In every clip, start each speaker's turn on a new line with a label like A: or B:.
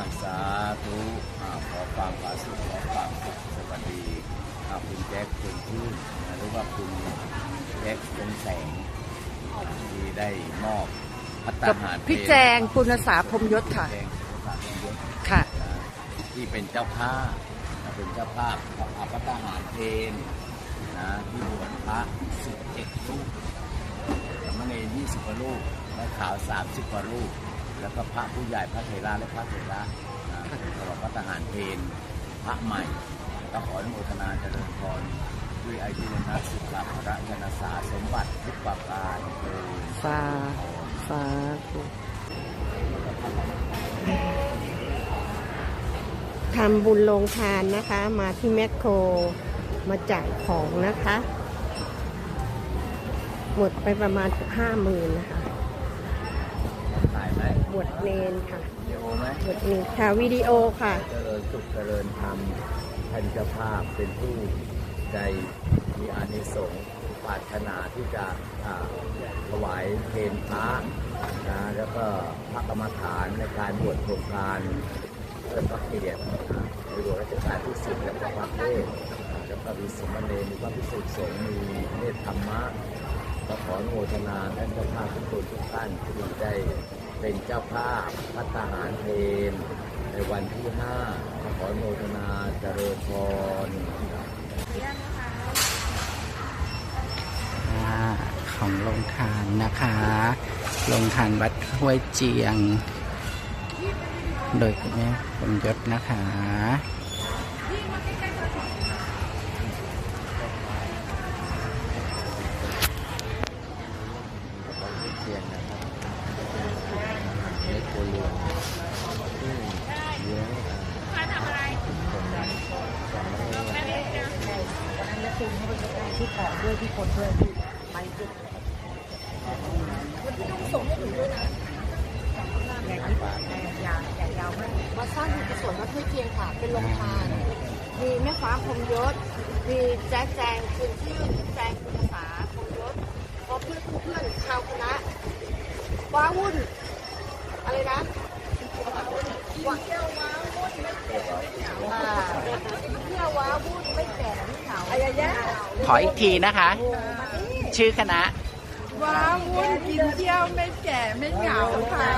A: อาสาธุอ่าขอความผาสุขขอความสุขสวัสดีอ่าคุณแจ็คคุณพืชนะหรือว่าคุณแจ็คคงแสงที่ได้มอบพัต
B: กับ
A: ตาหาร
B: พี่แจงปุณสาพรหมยศค่ะ
A: แจงสาพรหมยศ
B: ค่ะ
A: นะที่เป็นเจ้าภาพนะเป็นเจ้าภาพของอาพัตตาหารเพนนะที่บวชพระ11รูปสามเณร20กว่ารูปและขาว30กว่ารูป แล้วก็พระผู้ใหญ่พระเถระและพระเถระตลอดพระทหารเพนพระใหม่ก็ขออนุโมทนาเจริญพรด้วยอายุวันนะสุขภาพระชนสาสมบัติทุกประการเถิด
B: สาสาธุ
C: ทำบุญโรงทานนะคะ มาที่แมคโครมาจ่ายของนะคะ หมดไปประมาณห้าหมื่นนะคะ บวชเนนค่ะ
A: วิดีโอไหม
C: บวชเนนค่ะวิดีโอค่ะ
A: เจริญสุขเจริญธรรมท่านเจ้าภาพเป็นผู้ใจมีอานิสงส์ปรารถนาที่จะอ่าถวายเพลพระนะแล้วก็พระกรรมฐานในการบวชโครงการเลิมพระเกียรตินะในหลวงรัชกาลที่สิบและพระพักเทศแล้วก็มีสมณเณรมีพระภิกษุสงฆ์มีเนตรธรรมะก็ขออนุโมทนาท่านเจ้าภาพทุกคนทุกท่านที่ได้ เป็นเจ้าภาพพัฒหารเพลในวันที่ห้าขออโมทนาเจริญพร
D: ของโรงทานนะคะโรงทานวัดห้วยเจียง โดยคุณแม่ผมยศนะคะ
A: เทียนนะครับในโครัวซึ่งเลี้ยงมาทำอะไรคนนั้น
C: วัดสร้างบุญกุศลวัดห้วยเจียงค่ะ เป็นโรงทาน มีแม่ฟ้าพรหมยศ มีแจ๊แจงคุณชื่อแจงคุณภาษาพรหมยศพร้อมเพื่อนเพื่อนชาวคณะว้าวุ่น อะไรนะว้าเที่ยวว้าวุ่นไม่แก่อ่าเที่ยวว้าวุ่นไม่แก่ไม่เหงาอะไรยะ
D: ขออีกทีนะคะ ชื่อคณะ
B: ว้าวุ่นกินเที่ยวไม่แก่ไม่เหงาค่ะ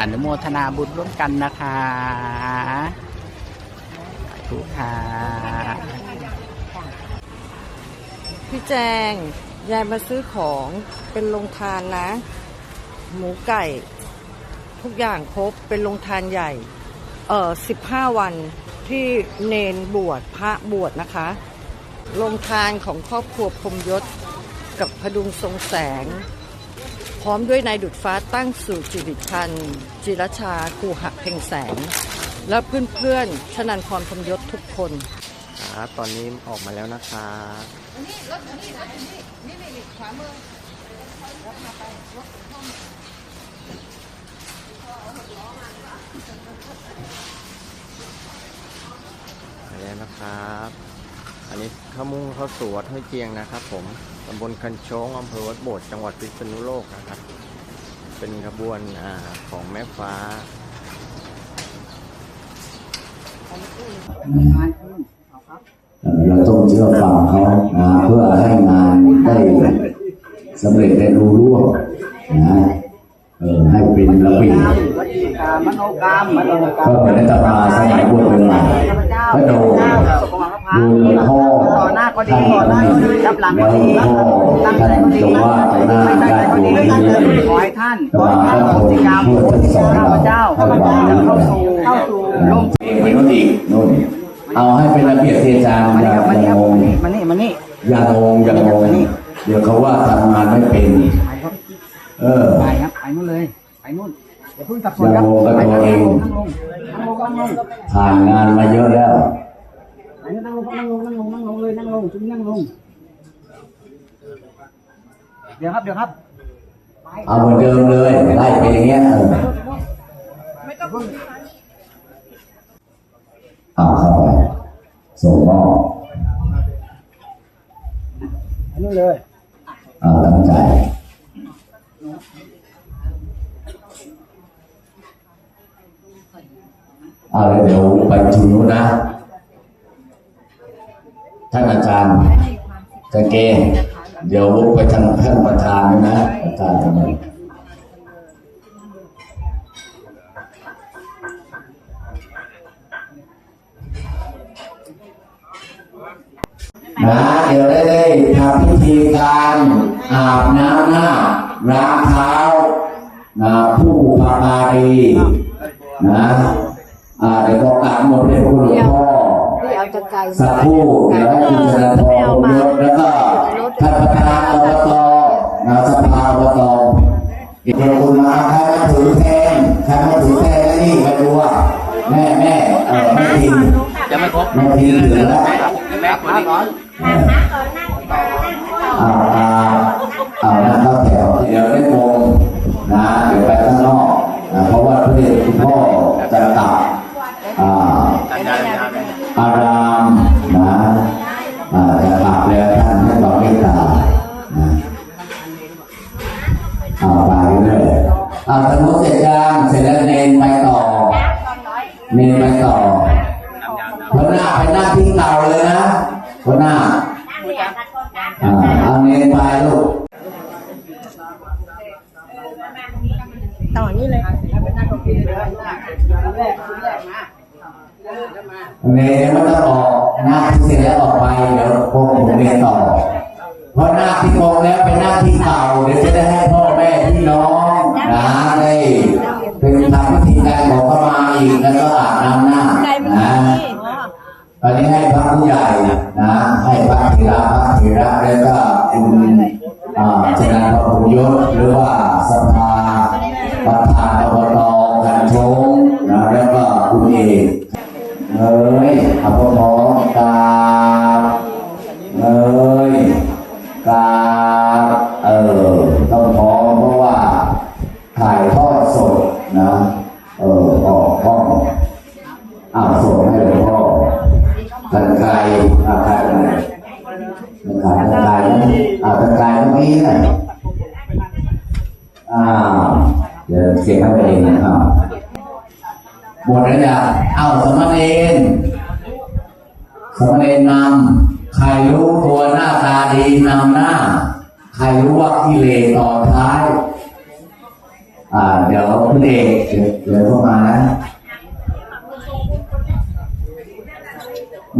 D: อนุโมทนาบุญร่วมกันนะคะทุกค่ะ
B: พี่แจง ยายมาซื้อของเป็นโรงทานนะ หมูไก่ ทุกอย่างครบเป็นโรงทานใหญ่ เอ่อสิบห้าวันที่เนนบวชพระบวชนะคะโรงทานของครอบครัวพรมยศ กับพดุงทรงแสง พร้อมด้วยนายดุดฟ้าตั้งสู่จิริพันธ์จิรชาคูหักเพ่งแสง และเพื่อนๆชนันพรพรมยศทุกคน
E: ครับตอนนี้ออกมาแล้วนะครับมาแล้ว นะครับ อันนี้ข้าวมุ่งข้าวสวดห้วยเจียงนะครับ ผมตำบลคันโชงอำเภอวัดโบดจังหวัดพิษณุโลกนะครับ เป็นขบวนอาของแม่ฟ้า
F: เราต้องเชื่อฟังเขานะเพื่อให้งานได้สำเร็จได้รู้ร่วงนะเออให้เป็นระเบียบก็เป็นรัฐบาลสมัยบวชเป็นใหม่พระโด ดูหลวงพ่อท่านก็ดีรับหลังก็ดีท่านจะว่าต่อหน้าได้ดูนี้ขอให้ท่านขอให้ท่านโปรดติดตามข้าพเจ้าข้าพเจ้าจะเข้าสู่เข้าสู่ลงเองไปโน่นอีกโน่นเอาให้เป็นระเบียบเทจามอย่าอย่างงง
E: มานี่มานี่
F: อย่างงงอย่างงงเดี๋ยวเขาว่าทำงานไม่เป็นเออ
E: ไปครับไปนู่นเลยไปนู่นอย่าเพิ่งสับส
F: อนย่า
E: ครับ
F: งงกับตัวเอง
E: นั่งลงนั่งลงนั่งลง
F: ผ่านงานมาเยอะแล้ว
E: นั่งลงนั่งลงนั่งลงนั่งลงเลยนั่งลงจุ๊นั่งลงเดี๋ยวครับเดี๋ยวครับ
F: เอาเหมือนเดิมเลยไล่ไปอย่างเงี้ยเออเอาเข้าไป
A: ส่งมอบ
G: อันนี้เลย
A: เอาตั้งใจเอาเลยเดี๋ยวไปจุนู้นนะ ท่านอาจารย์กางเกเดี๋ยวไปทางท่านประธานด้วยนะประธานทำไมนะเดี๋ยวได้ได้ทำพิธีการอาบน้ำหน้าล้างเท้านะผู้พามาดีนะอ่าเดี๋ยวก็กราบหมดเลยคุณหลวงพ่อ สักผู้เดี๋ยวคุณชนะพรยศแล้วก็ท่านประธานอบตนะสภาอบตเดี๋ยวคุณมาใครมาถือแทนใครมาถือแทนนี่มาดูว่าแม่แม่เออแม่ที
H: จะไม่ครบ
A: แม่ทีถือแล้ว หัวหน้าอ่าเอาเนนไปลูก
I: ต่อนี่เลย
A: เนนยังไม่ต้องออกหน้าที่เสร็จแล้วออกไปเดี๋ยวพวกผมเรียนต่อ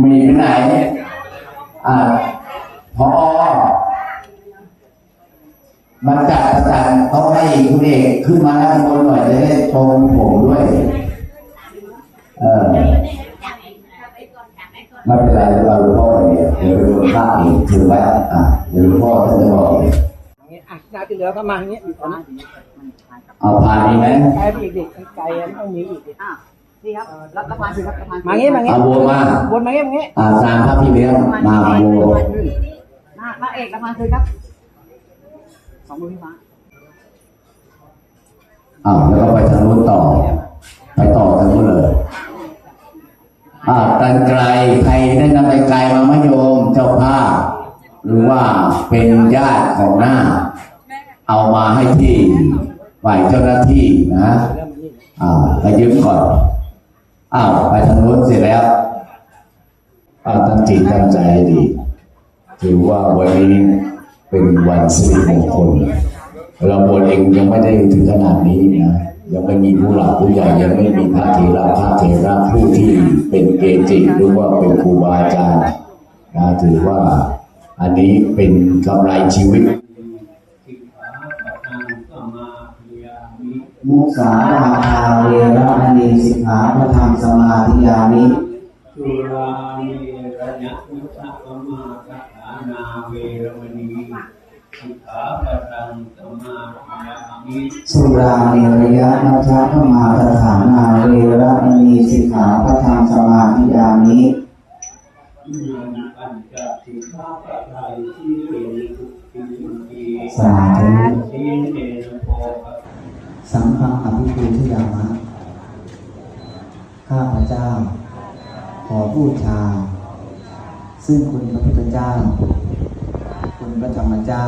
A: มีที่ไหน อ่าพอมันจัดประจันต้องให้คุณเอกขึ้นมาข้างบนหน่อยจะได้ตรงผมด้วย เออไม่เป็นไรเราหลวงพ่ออย่างเดียวเดี๋ยวหลวงพ่อเองถือไว้อะเดี๋ยวหลวงพ่อท่านจะบอกเอง
G: อย่างนี้อะนาที่เหลือก็มาอย่างนี้อีกนะ
A: เอาผ่านนี้ไหม
G: ไกลไปอีกดิไกลมันต้องมีอีกดิ
I: อะ นี่ครับรับประทานสิครับประทาน
G: มางี้มางี้
A: เอาโบมา
G: วนมางี้มางี้
A: อ่าตามพระพี่เลี้ยงมาโบ
I: หน้าพระเอกประทานคือครับสองมือพี่ฟ้า
A: อ่าแล้วก็ไปทางนู้นต่อ ไปต่อทางนู้นเลยอ่าตันไกลใครได้นำไปไกลมาไหมโยมเจ้าภาพหรือว่าเป็นญาติของหน้า เอามาให้ที่ฝ่ายเจ้าหน้าที่นะอ่าไปยืมก่อน อ้าวไปทางนู้นเสร็จแล้วอ้าวตั้งจิตตั้งใจให้ดีถือว่าวันนี้เป็นวันสิริมงคลเราบวชเองยังไม่ได้ถึงขนาดนี้นะยังไม่มีผู้หลักผู้ใหญ่ยังไม่มีพระเถระพระเถระผู้ที่เป็นเกจิหรือว่าเป็นครูบาอาจารย์นะถือว่าอันนี้เป็นกำไรชีวิตมุสารา พระธรรมสมาธิยามิ
J: สุราเมรยะมุสะปมาคาฐานาเวรมณีสิกขาปะทังสมาธิยามิ
A: สุราเมรยะมัชฌะพมาตฐานาเวระมณีสิกขาพระธรรมสมาธิยามิ
J: ยันปัญจสิกขาปะไทยที่เอทุติยี
A: สาธุ
J: ทีเนนะโพปะ
A: สังฆังอภิปูชยามะ ข้าพเจ้า ขอบูชา
K: ซึ่งคุณพระพุทธเจ้า คุณพระธรรมเจ้า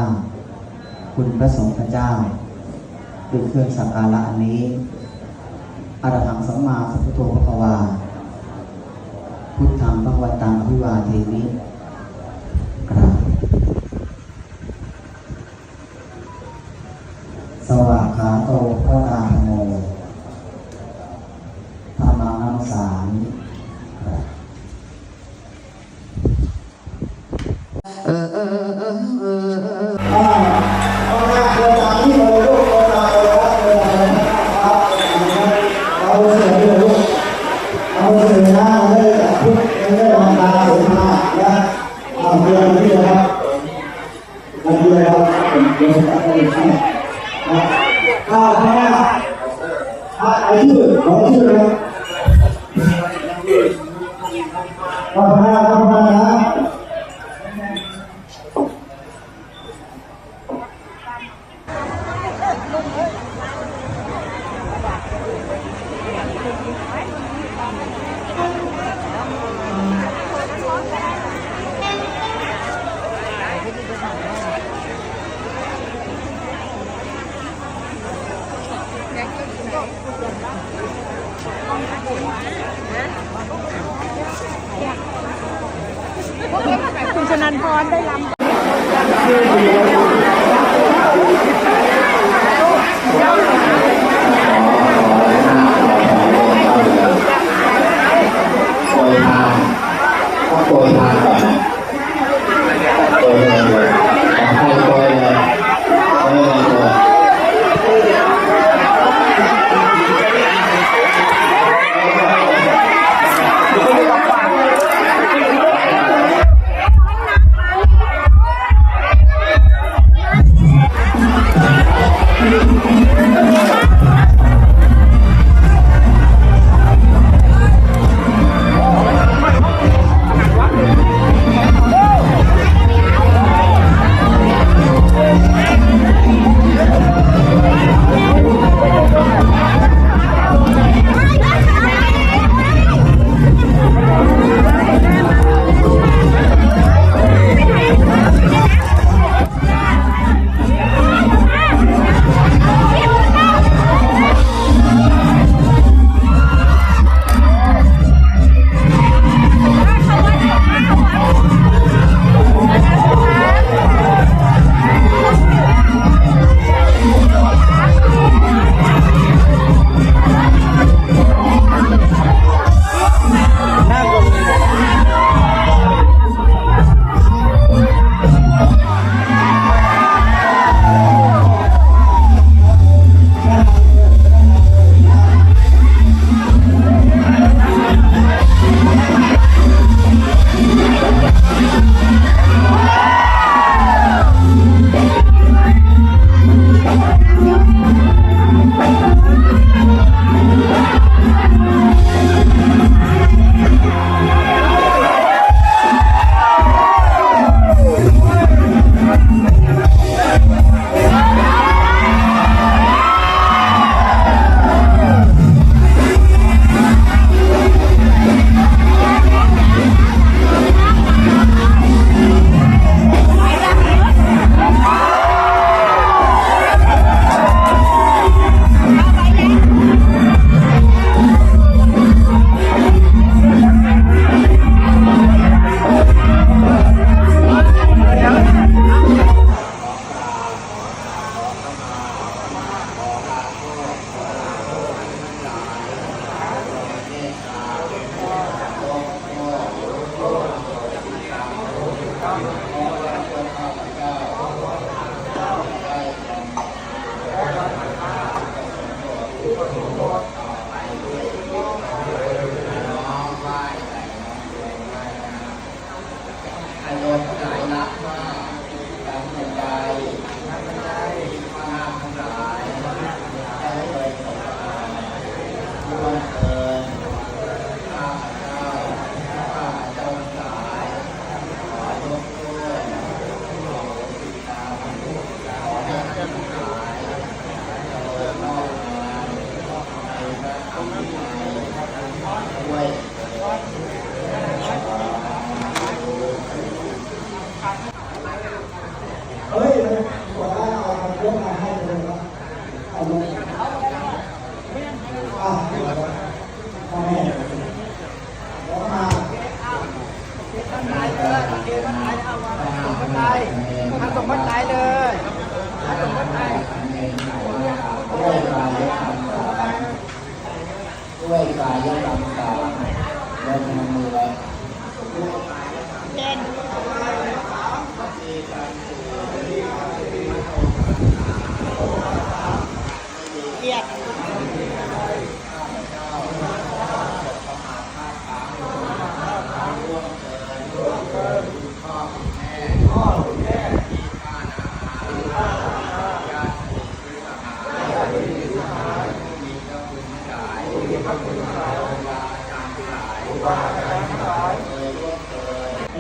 K: คุณพระสงฆ์เจ้าด้วยเครื่องสักการะอันนี้อรหังสัมมาสัพพุทโธพระภวาพุทธังพระวันตังอภิวาเทนิ อา
B: ชื่
F: อขอ
L: ชื่อนะ
K: คุณ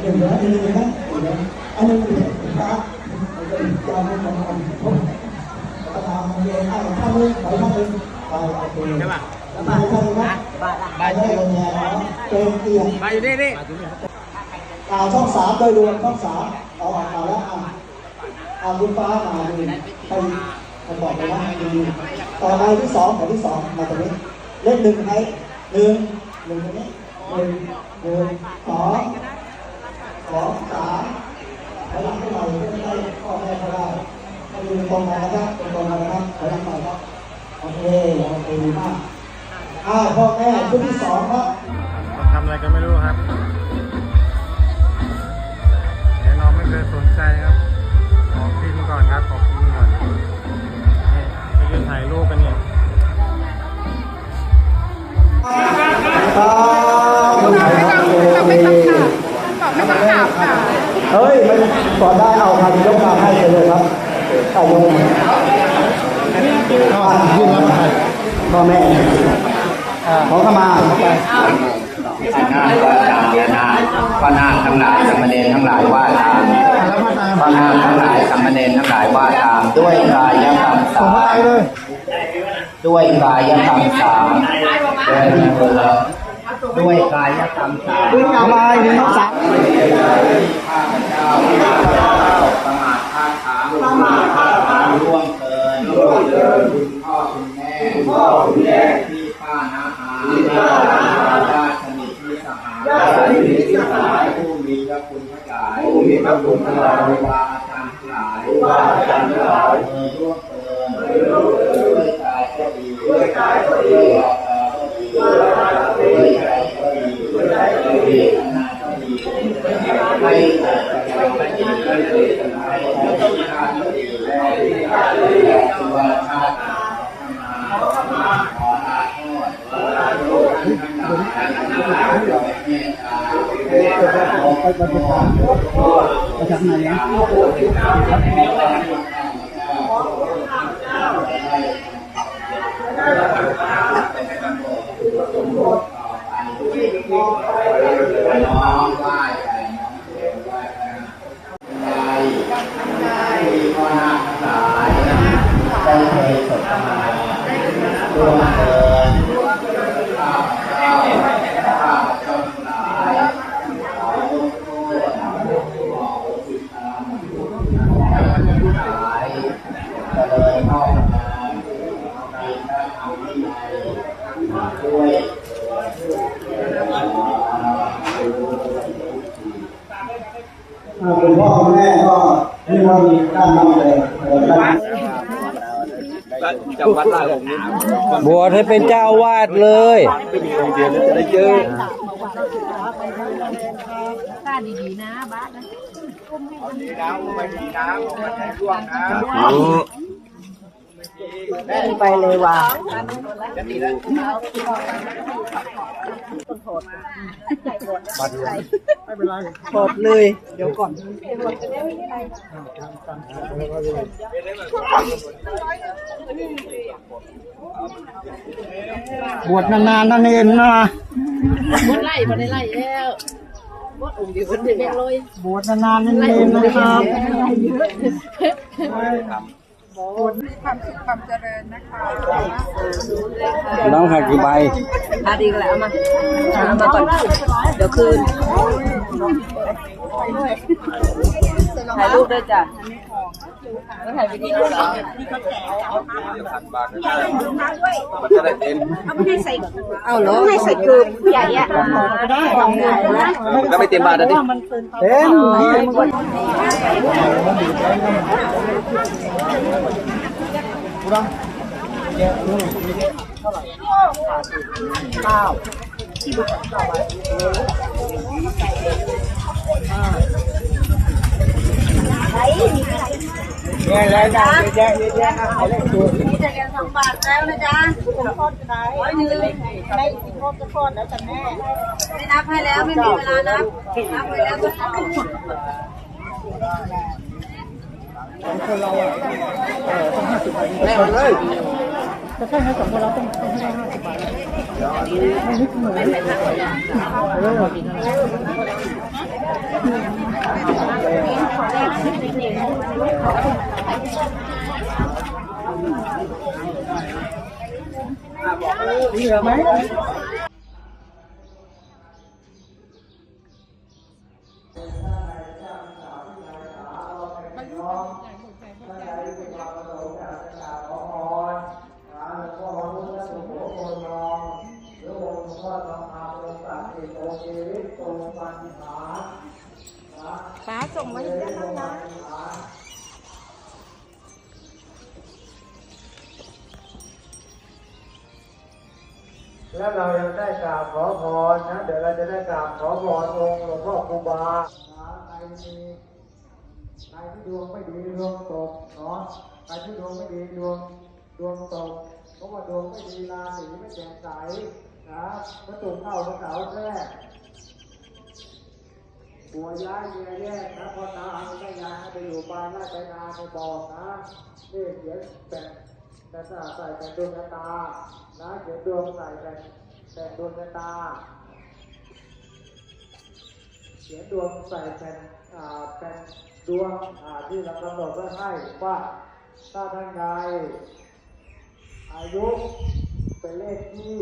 K: หนึ่งนะอันหนึ่งนะอันนึ่งพระจำเป็นของผมประธานเรียนอ้ท่านนึงไปท่านนึงไปโอเคใช่ป่ะไปท่านนึงนะไปได้โรงแรมเป็นเตียงมาอยู่นี่นี่อ่าช่องสามโดยรวมช่องสามเอาออกมาแล้วอ่าอ่าคุณฟ้ามาดูไปผมบอกไปว่าดูต่อไปที่สองแถวที่สองมาตรงนี้เล่นหนึ่งไหม หนึ่งหนึ่งตรงนี้หนึ่งหนึ่งสองสองสามพลังให้เราเพื่อให้พ่อแม่เขาได้ให้ดูตรงมานะครับตรงมานะครับพลังไปครับโอเคโอเคดีมากอ้าวพ่อแม่ชุดที่สองครับ
M: ทำอะไรก็ไม่รู้ครับเดี๋ยวน้องไม่เคยสนใจครับ ขอกินก่อนครับ ขอกินก่อนให้ไปยืนถ่ายรูปกัน เนี่ย
K: เฮ้ย มันสอนได้เอาพันยกมาให้เลยครับเอาลงมายื่นรับไปพ่อแม่ขอเข้ามาไป
F: อานาจวาจาอานาพระนาคทั้งหลายสามเณรทั้งหลายว่าตามพระนาคทั้งหลายสามเณรทั้งหลายว่าตามด้วยกายกรรมสามด้วยกายกรรมสามด้วยมือ ด้วยกายกรรมสาม
K: ดึงเอามาดึงน้องสาว
F: ข้าพเจ้าข้าพเจ้าประมาทพลาดทางประมาทพลาดทางล่วงเกินล่วงเกินคุณพ่อคุณแม่คุณพ่อคุณแม่พี่ป้าน้าอาข้าหน้าหาญาติสนิทพี่สหายญาติสนิทพี่สหายผู้มีพระคุณทั้งหลายผู้มีพระคุณทั้งหลายครูบาอาจารย์ทั้งหลายครูบาอาจารย์ทั้งหลายเออล่วงเกินด้วยกายก็ดีด้วยกายก็ดีด้วยวาจาก็ดีด้วยใจก็ดีด้วยใจก็ดีอนาก็ดี ให้เกิดประโยชน์ให้ดีให้เกิดให้ที่ชาติดีและที่ชาติดีและตัวช บว
A: ชให้เป็นเจ้าวาดเลย
L: ไปเลยว่ะถอดเลย เดี๋ยวก่อนบวชนานๆนั่นเองนะ
C: บดไล่บดได้ไล่แล้วบดองค์เดียวบดเดียวเล ย
L: บวชนานๆนั่นเองนะครับ
A: น้องหักกี่ใบ
C: พาดีกันแหละเอามาเอามาก่อนเดี๋ยวคืนถ่ายรูปด้วยจ้ะแล้วถ่ายวิดีโอเหรอ
B: เอาเหรอ
C: ให้ใส่เกลือใหญ่อะได้ของใหญ่นะ
L: ก็ไม่เต็มบาทนะดิเต็ม เนี่ยแล้วจ้ะเยอะแยะเยอะแยะเอาเลขตัว
C: นี่จะกันสองบาทแล้วนะจ๊ะ
L: ทอดขายได้สิทอดก็ทอดแล้วแต่แม่
C: ไม่นับให้แล้วไม่มีเวลานับนับไปแล้ว
L: สองคนเราอะเออต้อ
C: งห้าสิบบาทแน่เลยจะ
L: ใช่ไหมสองคนเราต้องต้องให้ได้ห้าสิบบาทไม่นิดหน่อยเออนี่เหรอไหม ได้กราบขอพรองค์หลวงพ่อครูบาใครมีใครที่ดวงไม่ดีดวงตกเนาะใครที่ดวงไม่ดีดวงดวงตกเพราะว่าดวงไม่ดีราศีไม่แจ่มใสนะพระตุ่มเข้าพระเสาแรกปัวย้ายเมียแยกนะพอตาไม่ได้ยาไปอยู่บ้านราชนาในบอกนะนี่เขียนแบบแต่ใส่แต่ดวงตานะเขียนดวงใส่แต่แต่ดวงตา เขียนดวงใส่แผ่นอาแผ่นดวงอาที่เรากำหนดไว้ให้ว่าถ้าท่านใดอายุเป็นเลขที่